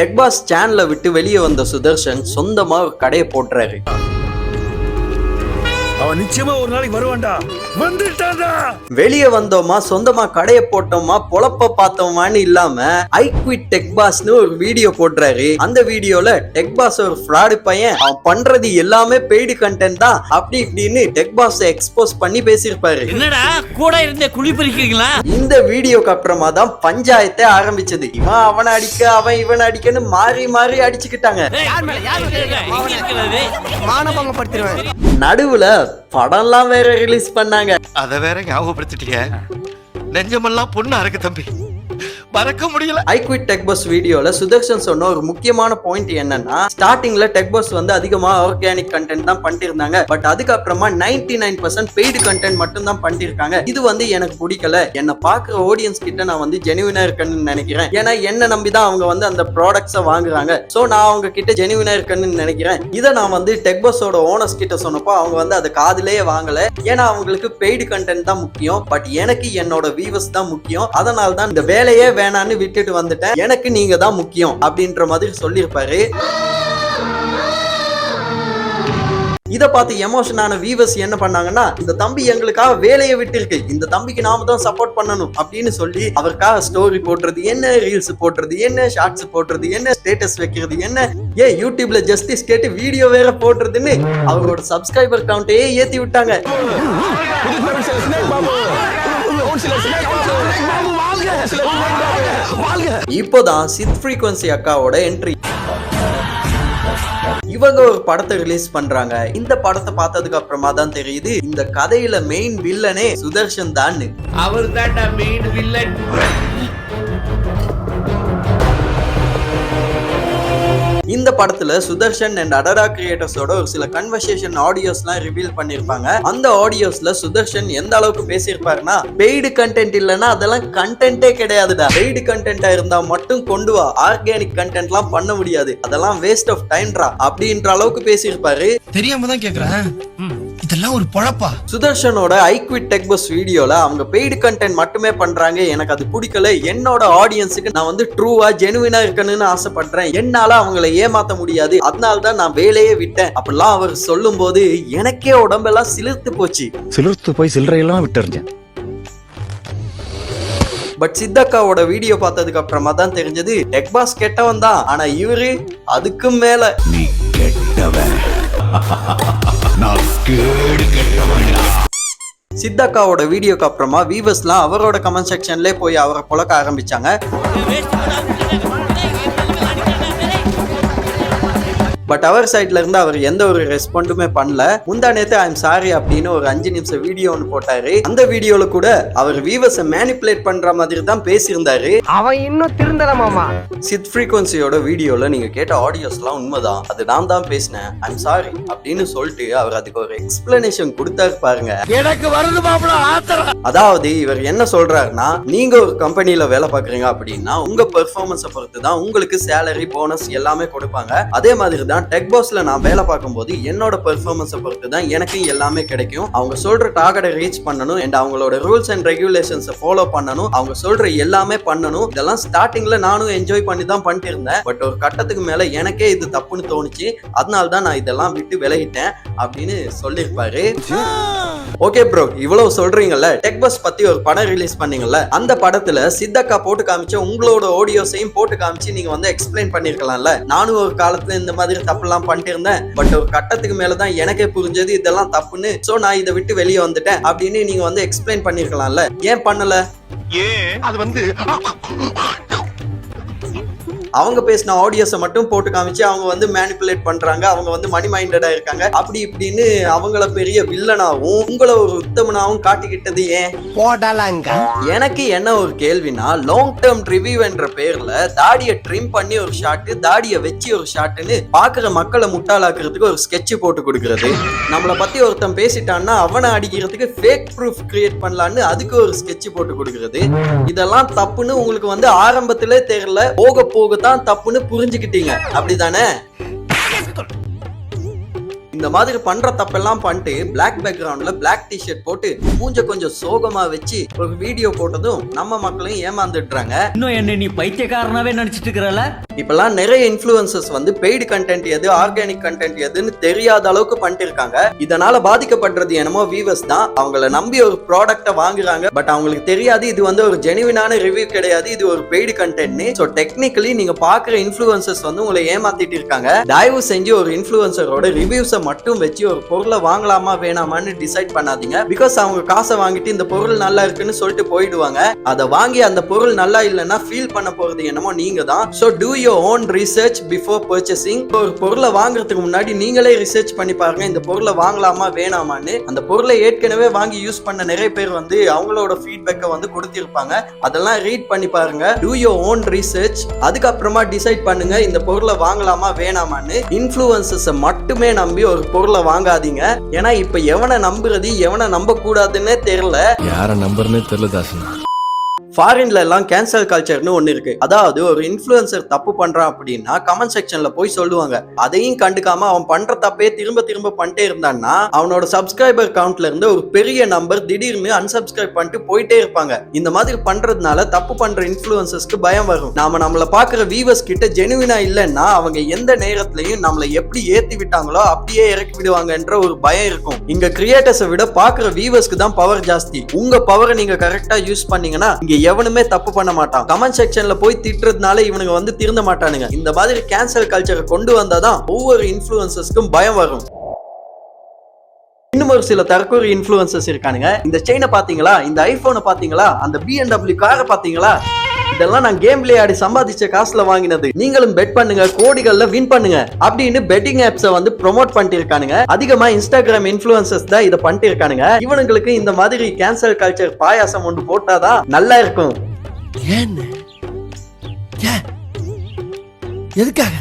டெக்பாஸ் சேனலை விட்டு வெளியே வந்த சுதர்ஷன் சொந்தமா கடையை போட்டுறாரு. அவன் நிச்சயமா ஒரு நாளைக்கு வருவான்டா. வந்துட்டான்டா. வெளியே வந்தோமா சொந்தமா கடையை போட்டோமா பொழப்ப பார்த்தோமான்னு இல்லாம ஐ குவிட் டெக் பாஸ்னு ஒரு வீடியோ போடுறாரு. அந்த வீடியோல டெக் பாஸ் ஒரு ஃப்ராடு பையன் அவன் பண்றது எல்லாமே பெய்டு கண்டென்ட் தான் அப்படி இப்படின்னு டெக் பாஸ் எக்ஸ்போஸ் பண்ணி பேசியிருப்பாரு. என்னடா கூட இருந்தே குழி பறிக்கிறீங்களா? இந்த வீடியோக்கு அப்புறமா தான் பஞ்சாயத்தே ஆரம்பிச்சது. இவன் அவனை அடிக்க அவன் இவன் அடிக்கன்னு மாறி மாறி அடிச்சுக்கிட்டாங்க. நடுவுல படம்லாம் வேற ரிலீஸ் பண்ணாங்க. அத வேற ஞாபகப்படுத்திட்டீங்க நெஞ்சமெல்லாம் பொண்ணா இருக்கு தம்பி. மறக்க முடியல. ஐ குவிட் டெக் பஸ் வீடியோல சுதர்ஷன் சொன்ன ஒரு முக்கியமான பாயிண்ட் என்னன்னா ஸ்டார்டிங்ல டெக் பஸ் வந்து அதிகமா ஆர்கானிக் கண்டென்ட் தான் பண்ணிருந்தாங்க. பட் அதுக்கப்புறமா ninety nine percent paid content மட்டும் தான் பண்ணிருக்காங்க. இது வந்து எனக்கு பிடிக்கல. என்ன பாக்குற ஆடியன்ஸ் கிட்ட நான் வந்து ஜெனுவினா இருக்கேன்னு நினைக்கிறேன். ஏன்னா என்ன நம்பி தான் அவங்க வந்து அந்த ப்ராடக்ட்ஸை வாங்குறாங்க. சோ நான் அவங்க கிட்ட ஜெனுவினா இருக்கேன்னு நினைக்கிறேன். இதை நான் வந்து டெக் பஸ்ஸோட ஓனர்ஸ் கிட்ட சொன்னப்போ அவங்க வந்து அதை காதிலேயே வாங்கல. ஏன்னா அவங்களுக்கு பெய்டு கண்டென்ட் தான் முக்கியம். பட் எனக்கு என்னோட வியூவர்ஸ் தான் முக்கியம். அதனால தான் இந்த வேலையே வேணான்னு விட்டுட்டு வந்துட்டேன். எனக்கு நீங்க தான் முக்கியம் அப்படின்ற மாதிரி சொல்லியிருப்பாரு. இதை பார்த்து எமோஷனான வீவர்ஸ் என்ன பண்ணாங்கன்னா இந்த தம்பி எங்களுக்காக வேலையை விட்டுருக்கு. இந்த தம்பிக்கு நாம தான் சப்போர்ட் பண்ணணும் அப்படின்னு சொல்லி அவருக்காக ஸ்டோரி போடுறது என்ன ரீல்ஸ் போடுறது என்ன ஷார்ட்ஸ் போடுறது என்ன ஸ்டேட்டஸ் வைக்கிறது என்ன ஏன் யூடியூப்ல ஜஸ்டிஸ் கேட்டு வீடியோ வேற போடுறதுன்னு அவரோட சப்ஸ்கிரைபர் கவுண்டையே ஏத்தி விட்டாங்க. இப்போதான் சித் ஃப்ரீக்வன்சி அக்காவோட என்ட்ரி இவங்க ஒரு படத்தை ரிலீஸ் பண்றாங்க. இந்த படத்தை பார்த்ததுக்கு அப்புறமா தான் தெரியுது இந்த கதையில மெயின் வில்லனே சுதர்ஷன் தான். அவர் தான்டா மெயின் வில்லன் இந்த படத்துல சுதர்ஷன் அண்ட் அடரா கிரியேட்டர்ஸோட ஒரு சில கன்வர்சேஷன் ஆடியோஸ்லாம் ரிவீல் பண்ணிருப்பாங்க. அந்த ஆடியோஸ்ல சுதர்ஷன் எந்த அளவுக்கு பேசியிருப்பாருன்னா பெய்டு கண்டென்ட் இல்லைன்னா அதெல்லாம் கண்டென்ட்டே கிடையாதுடா. பெய்டு கண்டென்ட்டா இருந்தா மட்டும் கொண்டு வா. ஆர்கானிக் கண்டென்ட்லாம் பண்ண முடியாது. அதெல்லாம் வேஸ்ட் ஆஃப் டைம்ரா அப்படின்ற அளவுக்கு பேசியிருப்பாரு. தெரியாம தான் கேக்குறேன். இதெல்லாம் ஒரு பொழப்பா? சுதர்ஷனோட ஐக்விட் டெக் பஸ் வீடியோல அவங்க பெய்டு கண்டென்ட் மட்டுமே பண்றாங்க. எனக்கு அது பிடிக்கல. என்னோட ஆடியன்ஸுக்கு நான் வந்து ட்ரூவா ஜெனுவினா இருக்கணும்னு ஆசைப்படுறேன். என்னால அவங்கள ஏமாத்த முடியாது. அதனால தான் நான் வேலையே விட்டேன். அப்படிலாம் அவர் சொல்லும்போது எனக்கே உடம்பெல்லாம் சிலிர்த்து போச்சு. சிலிர்த்து போய் சில்லறையெல்லாம் விட்டுறிஞ்சேன். பட் சித்தக்காவோட வீடியோ பார்த்ததுக்கு அப்புறமா தான் தெரிஞ்சது டெக் பாஸ் கெட்டவன் தான். ஆனா இவரு அதுக்கும் மேல. நீ கெட்டவன். நான் கேடு சித்தக்காவோட வீடியோக்கு அப்புறமா வீவர்ஸ்லாம் அவரோட கமெண்ட் செக்ஷன்லேயே போய் அவரை புழக்க ஆரம்பிச்சாங்க. பட் அவர் சைட்ல இருந்து அவர் எந்த ஒரு ரெஸ்பாண்டுமே பண்ணல. முந்தா நேத்து ஐம் சாரி அப்படின்னு ஒரு அஞ்சு நிமிஷம் வீடியோ ஒன்று போட்டாரு. அந்த வீடியோல கூட அவர் வீவர்ஸை மேனிப்புலேட் பண்ற மாதிரி தான் பேசியிருந்தாரு. அவன் இன்னும் திருந்தல மாமா. சித் ஃப்ரீக்வன்சியோட வீடியோல நீங்க கேட்ட ஆடியோஸ்லாம் உண்மைதான். அது நான் தான் பேசினேன். ஐம் சாரி அப்படின்னு சொல்லிட்டு அவர் அதுக்கு ஒரு எக்ஸ்பிளனேஷன் கொடுத்தாரு பாருங்க. எனக்கு வருது அதாவது இவர் என்ன சொல்றாருன்னா நீங்க ஒரு கம்பெனில வேலை பாக்குறீங்க அப்படின்னா உங்க பெர்ஃபார்மன்ஸை பொறுத்து தான் உங்களுக்கு சேலரி போனஸ் எல்லாமே கொடுப்பாங்க. அதே மாதிரி தான் டெக் பாஸ்ல நான் வேலை பார்க்கும்போது என்னோட பெர்ஃபார்மன்ஸை பொறுத்து தான் எனக்கு எல்லாமே கிடைக்கும். அவங்க சொல்ற டார்கெட்டை ரீச் பண்ணணும் அண்ட் அவங்களோட ரூல்ஸ் அண்ட் ரெகுலேஷன்ஸை ஃபாலோ பண்ணணும். அவங்க சொல்ற எல்லாமே பண்ணணும். இதெல்லாம் ஸ்டார்டிங்ல நானும் என்ஜாய் பண்ணி தான் பண்ணிட்டு இருந்தேன். பட் ஒரு கட்டத்துக்கு மேல எனக்கே இது தப்புன்னு தோணுச்சு. அதனால தான் நான் இதெல்லாம் விட்டு விலகிட்டேன் அப்படின்னு சொல்லியிருப்பாரு. ஓகே ப்ரோ இவ்வளவு சொல்றீங்கல்ல டெக் பஸ் பத்தி ஒரு படம் ரிலீஸ் பண்ணீங்கல்ல அந்த படத்துல சித்தக்கா போட்டு காமிச்ச உங்களோட ஆடியோஸையும் போட்டு காமிச்சு நீங்க வந்து எக்ஸ்பிளைன் பண்ணிருக்கலாம்ல. நானும் ஒரு காலத்துல இந்த மாதிரி தப்புலாம் பண்ணிட்டு இருந்தேன் பட் ஒரு கட்டத்துக்கு மேலதான் எனக்கே புரிஞ்சது இதெல்லாம் தப்புன்னு. சோ நான் இதை விட்டு வெளியே வந்துட்டேன் அப்படின்னு நீங்க வந்து எக்ஸ்பிளைன் பண்ணிருக்கலாம்ல. ஏன் பண்ணல? ஏன்? அது வந்து அவங்க பேசின ஆடியோஸை மட்டும் போட்டு காமிச்சு அவங்க வந்து மேனிப்புலேட் பண்றாங்க. அவங்க வந்து மணி மைண்டடா இருக்காங்க அப்படி இப்படின்னு அவங்கள பெரிய வில்லனாவும் உங்களை ஒரு உத்தமனாவும் காட்டிக்கிட்டது ஏன்? போடலாங்க. எனக்கு என்ன ஒரு கேள்வினா லாங் டேர்ம் ரிவ்யூ என்ற பேர்ல தாடியை ட்ரிம் பண்ணி ஒரு ஷாட்டு தாடியை வச்சு ஒரு ஷாட்டுன்னு பாக்குற மக்களை முட்டாளாக்குறதுக்கு ஒரு sketch போட்டு கொடுக்கறது. நம்மளை பத்தி ஒருத்தன் பேசிட்டான்னா அவனை அடிக்கிறதுக்கு ஃபேக் ப்ரூஃப் கிரியேட் பண்ணலான்னு அதுக்கு ஒரு sketch போட்டு கொடுக்கறது. இதெல்லாம் தப்புன்னு உங்களுக்கு வந்து ஆரம்பத்திலே தெரியல போக போக தான் தப்புன்னு புரிஞ்சுக்கிட்டீங்க. அப்படிதானே? இந்த மாதிரி பண்ற தப்பெல்லாம் பண்ணிட்டு பிளாக் பேக்ரவுண்ட்ல பிளாக் டிஷர்ட் போட்டு மூஞ்ச கொஞ்சம் சோகமா வச்சு ஒரு வீடியோ போட்டதும் நம்ம மக்களையும் ஏமாந்துடுறாங்க. இன்னும் என்ன நீ பைத்தியக்காரனாவே நினைச்சிட்டு இருக்கிறல இப்பெல்லாம் நிறைய இன்ஃபுளுசர்ஸ் வந்து பெய்டு கண்டென்ட் எது ஆர்கானிக் கண்டென்ட் எதுன்னு தெரியாத அளவுக்கு பண்ணிட்டு இருக்காங்க. இதனால பாதிக்கப்படுறது என்னமோ வியூவர்ஸ் தான். அவங்கள நம்பி ஒரு ப்ராடக்ட்டை வாங்குறாங்க. பட் அவங்களுக்கு தெரியாது இது வந்து ஒரு ஜெனுவினான ரிவ்யூ கிடையாது. இது ஒரு பெய்டு கண்டென்ட்னு ஸோ டெக்னிக்கலி நீங்க பாக்குற இன்ஃபுளுசர்ஸ் வந்து உங்களை ஏமாத்திட்டு இருக்காங்க. தயவு செஞ்சு ஒரு இன்ஃபுளுசரோட ரிவ்யூஸை மட்டும் வச்சு ஒரு பொருளை வாங்கலாமா வேணாமான்னு டிசைட் பண்ணாதீங்க. பிகாஸ் அவங்க காசை வாங்கிட்டு இந்த பொருள் நல்லா இருக்குன்னு சொல்லிட்டு போயிடுவாங்க. அதை வாங்கி அந்த பொருள் நல்லா இல்லைன்னா ஃபீல் பண்ண போறது என்னமோ நீங்க தான். So do your own research before purchasing ஒரு பொருளை வாங்குறதுக்கு முன்னாடி நீங்களே ரிசர்ச் பண்ணி பாருங்க இந்த பொருளை வாங்கலாமா வேணாமான்னு. அந்த பொருளை ஏற்கனவே வாங்கி யூஸ் பண்ண நிறைய பேர் வந்து அவங்களோட ஃபீட்பேக்கை வந்து கொடுத்திருப்பாங்க. அதெல்லாம் ரீட் பண்ணி பாருங்க. டூ யோர் ஓன் ரிசர்ச் அதுக்கப்புறமா டிசைட் பண்ணுங்க இந்த பொருளை வாங்கலாமா வேணாமான்னு. இன்ஃப்ளூயன்சஸை மட்டுமே நம்பி ஒரு பொருளை வாங்காதீங்க. ஏன்னா இப்ப எவனை நம்புறது எவனை நம்ப கூடாதுன்னே தெரியல. யார நம்புறனே தெரியல தாசனா. ஃபாரின்ல எல்லாம் கேன்சல் கல்ச்சர்னு ஒண்ணு இருக்கு. அதாவது ஒரு இன்ஃப்ளூயன்சர் தப்பு பண்றான் அப்படின்னா கமெண்ட் செக்ஷன்ல போய் சொல்லுவாங்க. அதையும் கண்டுக்காம அவன் பண்ற தப்பே திரும்ப திரும்ப பண்ணிட்டே இருந்தான்னா அவனோட சப்ஸ்கிரைபர் கவுண்ட்ல இருந்து ஒரு பெரிய நம்பர் திடீர்னு அன்சப்ஸ்கிரைப் பண்ணிட்டு போயிட்டே இருப்பாங்க. இந்த மாதிரி பண்றதுனால தப்பு பண்ற இன்ஃப்ளூயன்சர்ஸ்க்கு பயம் வரும். நாம நம்மள பாக்குற வியூவர்ஸ் கிட்ட ஜெனுவினா இல்லைன்னா அவங்க எந்த நேரத்திலையும் நம்மள எப்படி ஏத்தி விட்டாங்களோ அப்படியே இறக்கி விடுவாங்கன்ற ஒரு பயம் இருக்கும். இங்க கிரியேட்டர்ஸை விட பாக்குற வியூவர்ஸ்க்கு தான் பவர் ஜாஸ்தி. உங்க பவரை நீங்க கரெக்டா யூஸ் பண்ணீங்கன்னா இங்க எவனுமே தப்பு பண்ண மாட்டான். கமெண்ட் செக்ஷன்ல போய் திட்டுறதுனால இவனுங்க வந்து திருந்த மாட்டானுங்க. இந்த மாதிரி கேன்சல் கல்ச்சரை கொண்டு வந்தாதான் ஒவ்வொரு இன்ஃபுளுசஸ்க்கும் பயம் வரும். இன்னும் ஒரு சில தற்கொலை இன்ஃப்ளூயன்சஸ் இருக்கானுங்க. இந்த செயினை பாத்தீங்களா இந்த ஐபோனை பாத்தீங்களா அந்த பிஎன்டபிள்யூ காரை பாத்தீங்களா இதெல்லாம் நான் கேம் பிளே ஆடி சம்பாதிச்ச காசுல வாங்கினது. நீங்களும் பெட் பண்ணுங்க கோடிகள்ல வின் பண்ணுங்க அப்படின்னு பெட்டிங் ஆப்ஸ வந்து ப்ரோமோட் பண்ணிட்டு இருக்கானுங்க அதிகமா இன்ஸ்டாகிராம் இன்ஃப்ளூயன்சஸ் தான் இதை பண்ணிட்டு இருக்கானுங்க இவனுங்களுக்கு இந்த மாதிரி கேன்சல் கல்ச்சர் பாயாசம் ஒன்று போட்டாதான் நல்லா இருக்கும். எதுக்காக?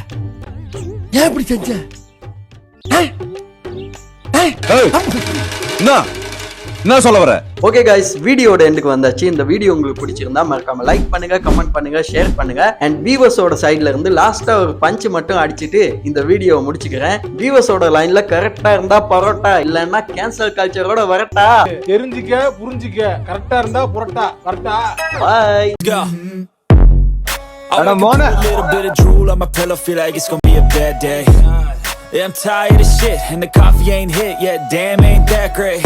ஏன் இப்படி செஞ்ச? ஏய்? ஏய்? என்ன சொல்ல வர? ஓகே கைஸ் வீடியோட எண்டுக்கு வந்தாச்சு. இந்த வீடியோ உங்களுக்கு பிடிச்சிருந்தா மறக்காம லைக் பண்ணுங்க கமெண்ட் பண்ணுங்க ஷேர் பண்ணுங்க. அண்ட் வியூவர்ஸோட சைட்ல இருந்து லாஸ்டா ஒரு பஞ்ச் மட்டும் அடிச்சிட்டு இந்த வீடியோவை முடிச்சுக்கிறேன். வியூவர்ஸோட லைன்ல கரெக்டா இருந்தா பரோட்டா இல்லைன்னா கேன்சல் கல்ச்சரோட வரட்டா. தெரிஞ்சுக்க புரிஞ்சுக்க. கரெக்டா இருந்தா புரட்டா. கரெக்டா பாய் I with a little bit of drool on my pillow, feel like it's gonna be a bad day. Yeah, I'm tired of shit, and the coffee ain't hit yet. Damn, ain't that great.